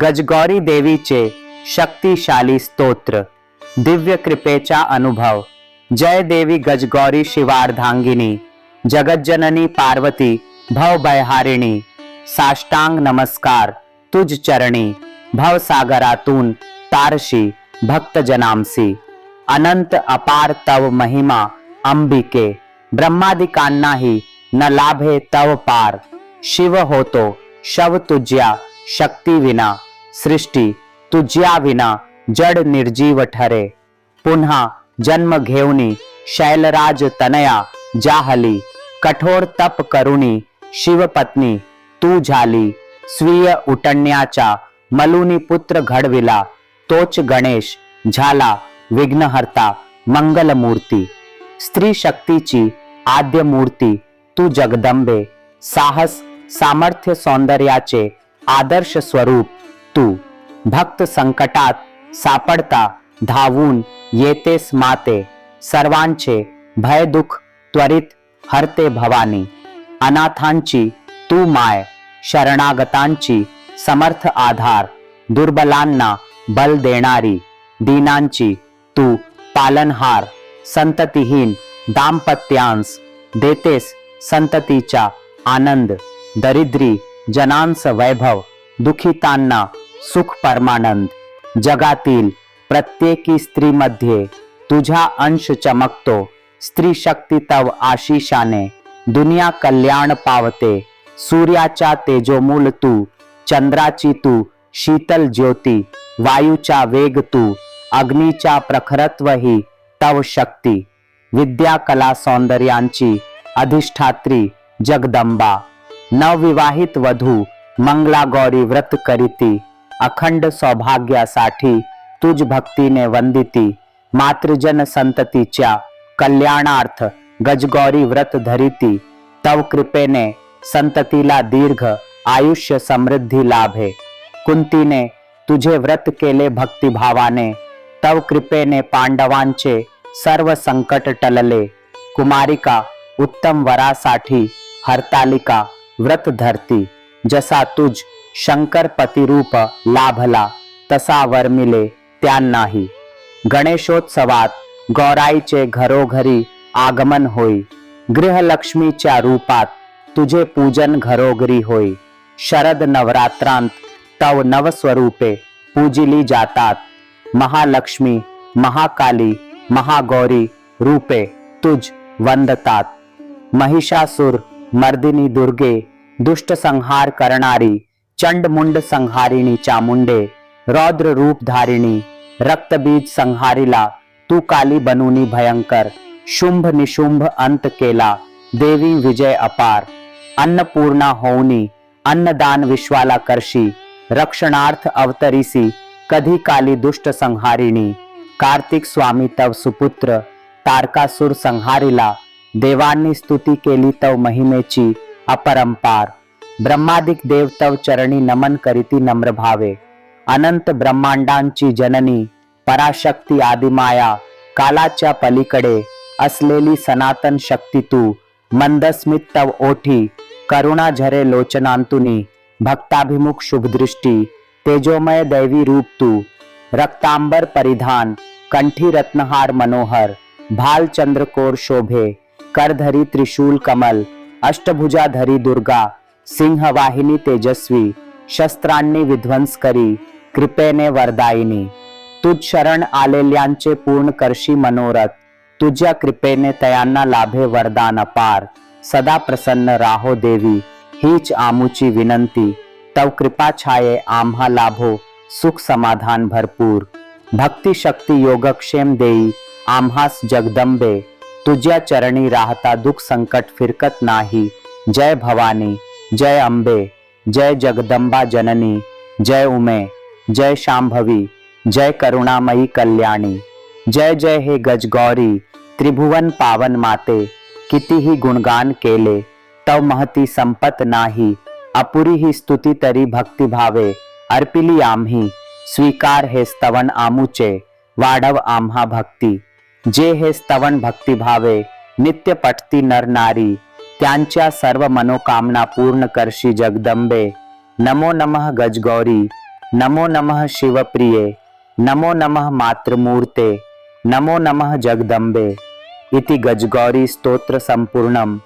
ગજગૌરી દેવી ચે શક્તિશાલી સ્તોત્ર. દિવ્ય કૃપેચા અનુભવ. જય દેવી ગજગૌરી શિવાર્ધાંગિની. જગજ્જનની પાર્વતી ભવભયહારિણી સાષ્ટાંગ નમસ્કાર, તુજ ચરણી. ભવસાગરાતુન તારશી ભક્તજનામસી અનંત અપાર તવ મહિમા, અંબિકે. બ્રહ્માદિકાન્ના હિ ન લાભે તવ પાર. શિવ હોતો, શવ તુજ્યા, શક્તિ વિના. सृष्टी तुझ्या विना जड निर्जीव ठरे. पुन्हा जन्म घेऊनी शैलराज तनया जाहली. कठोर तप करुणी शिवपत्नी तू झाली. स्वीय उटण्याचा मलुनी पुत्र घडविला. तोच गणेश झाला विघ्नहर्ता मंगलमूर्ती. स्त्री शक्तीची आद्य मूर्ती तू जगदंबे. साहस सामर्थ्य सौंदर्याचे आदर्श स्वरूप तू भक्त संकटात सापडता धावून येतेस माते. सर्वांचे भय दुःख त्वरित हरते भवानी. अनाथांची तू माय शरणागतांची समर्थ आधार. दुर्बलांना बल देणारी दीनांची तू पालनहार. संततिहीन दाम्पत्यांस देतेस संततीचा आनंद. दरिद्री जनांस वैभव दुखितांना सुख परमानंद. जगातील प्रत्येकी स्त्रीमध्ये तुझा अंश चमकतो. स्त्री शक्ती तव आशिषाने दुनिया कल्याण पावते. सूर्याच्या तेजोमूल तू चंद्राची तू शीतल ज्योती वायूचा वेग तू अग्नीचा प्रखरत्व ही तव शक्ती. विद्या कला सौंदर्यांची अधिष्ठात्री जगदंबा. नवविवाहित वधू मंगला गौरी व्रत करीती. अखंड सौभाग्यासाठी तुझ भक्तीने वंदिती. मातृजन संततीच्या कल्याणार्थ गजगौरी व्रत धरिती. तव कृपेने संततीला दीर्घ आयुष्य समृद्धी लाभे. कुंतीने तुझे व्रत केले भक्तिभावाने. तव कृपेने पांडवांचे सर्व संकट टलले. कुमारिका उत्तम वरासाठी हरतालिका व्रत धरती. जसा तुझ शंकरपतिरूप लाभला तसा वर मिले त्यांनाही. गणेशोत्सवात गौराईचे घरोघरी आगमन होई गृहलक्ष्मीच्या रूपात तुझे पूजन घरोघरी होई शरद नवरात्रांत तव नवस्वरूपे पूजिली जातात. महालक्ष्मी महाकाली महागौरी रूपे तुझ वंदतात. महिषासुर मर्दिनी दुर्गे दुष्ट संहार करणारी चंडमुंड संहारिणी चामुंडे रौद्र रूप धारिणी रक्तबीज संहारीला तू काली बनूनी भयंकर शुंभ निशुंभ अंत केला देवी विजय अपार अन्नपूर्णा होऊनी अन्नदान विश्वाला करशी रक्षणार्थ अवतरीसी कधी काली दुष्ट संहारिणी कार्तिक स्वामी तव सुपुत्र तारकासुर संहारीला देवांनी स्तुती केली तव महिमेची अपरंपार. ब्रह्मादिक देव तव चरणी नमन करीती नम्र भावे। अनंत ब्रह्मांडांची जननी पराशक्ती आदिमाया कालाच्या पलीकडे असलेली सनातन शक्ती तू मंदस्मित तव ओठी करुणा झरे लोचनांतुनी भक्ताभिमुख शुभदृष्टी तेजोमय दैवी रूप तू रक्तांबर परिधान कंठी रत्नहार मनोहर भाल चंद्रकोर शोभे करधरी त्रिशूल कमल अष्टभुजाधरी दुर्गा सिंहवाहिनी तेजस्वी शस्त्रांनी विध्वंस करी कृपेने वरदायिनी. तुझ शरण आलेल्यांचे पूर्ण करशी मनोरथ तुझ्या कृपेने तयांना लाभे वरदान अपार. सदा प्रसन्न राहो देवी हीच आमुची विनंती. तव कृपा छाये आम्हा लाभो सुख समाधान भरपूर. भक्ती शक्ती योगक्षेम देई आम्हास जगदंबे. तुझ्या चरणी राहता दुःख संकट फिरकत नाही. जय भवानी. जय अंबे, जय जगदंबा जननी, जय उमे, जय शांभवी, जय करुणामयी कल्याणी, जय जय हे गजगौरी, त्रिभुवन पावन माते कितीही गुणगान केले, तव महती संपत नाही, अपुरी ही स्तुति तरी भक्तिभावे अर्पिली आम्ही, स्वीकार हे स्तवन आमुचे, वाढव आम्हा भक्ती, जे हे स्तवन भक्तिभावे नित्य पटती नर नारी त्यांच्या सर्व मनोकामना पूर्ण करशी जगदंबे नमो नमः गजगौरी नमो नमः शिवप्रिये नमो नमः मातृमूर्ते नमो नमः जगदम्बे इति गजगौरी स्तोत्र संपूर्णम